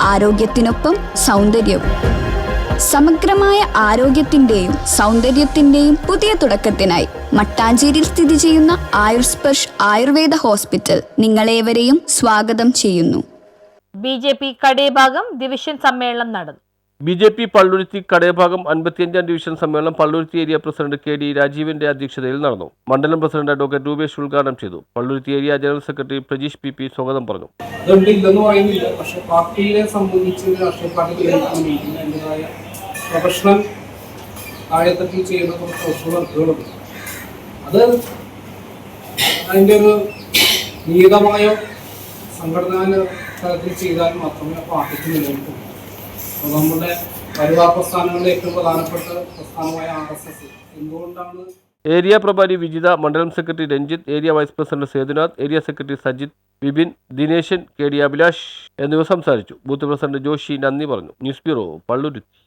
ആരോഗ്യത്തിനൊപ്പം സൗന്ദര്യവും. സമഗ്രമായ ആരോഗ്യത്തിന്റെയും സൗന്ദര്യത്തിന്റെയും പുതിയ തുടക്കത്തിനായി മട്ടാഞ്ചേരിയിൽ സ്ഥിതി ചെയ്യുന്ന ആയുർസ്പർഷ് ആയുർവേദ ഹോസ്പിറ്റൽ നിങ്ങളേവരെയും സ്വാഗതം ചെയ്യുന്നു. B J P Kadebhagam division സമ്മേളനം നടന്നു. B J P Palluruthy Kadayabhagam അൻപത്തിയഞ്ചാം division സമ്മേളനം Palluruthy area president K D രാജീവിന്റെ അധ്യക്ഷതയിൽ നടന്നു. മണ്ഡലം പ്രസിഡന്റ് അഡ്വക്കേറ്റ് രൂപേഷ് ഉദ്ഘാടനം ചെയ്തു. Palluruthy area general secretary Prajeesh P P സ്വാഗതം പറഞ്ഞു. പറയുന്നില്ല. പക്ഷെ പ്രൊഫഷണൽ അതിന്റെ ഒരു നിയതമായ സംഘടനാ തലത്തിൽ ചെയ്താൽ മാത്രമേ പാർട്ടിക്ക് നിലനിൽക്കൂ. അപ്പോൾ നമ്മുടെ വരുവാ പ്രസ്ഥാനങ്ങളിലെ ഏറ്റവും പ്രധാനപ്പെട്ട പ്രസ്ഥാനമായ ആർ എസ് എസ്. എന്തുകൊണ്ടാണ് ഏരിയ പ്രഭാരി വിജിത മണ്ഡലം secretary Ranjith area vice president Sethunath area secretary Sajith Vipin Dineshan K D Abhilash എന്നിവർ സംസാരിച്ചു. ബൂത്ത് പ്രസിഡന്റ് ജോഷി നന്ദി പറഞ്ഞു. News bureau Palluruthy.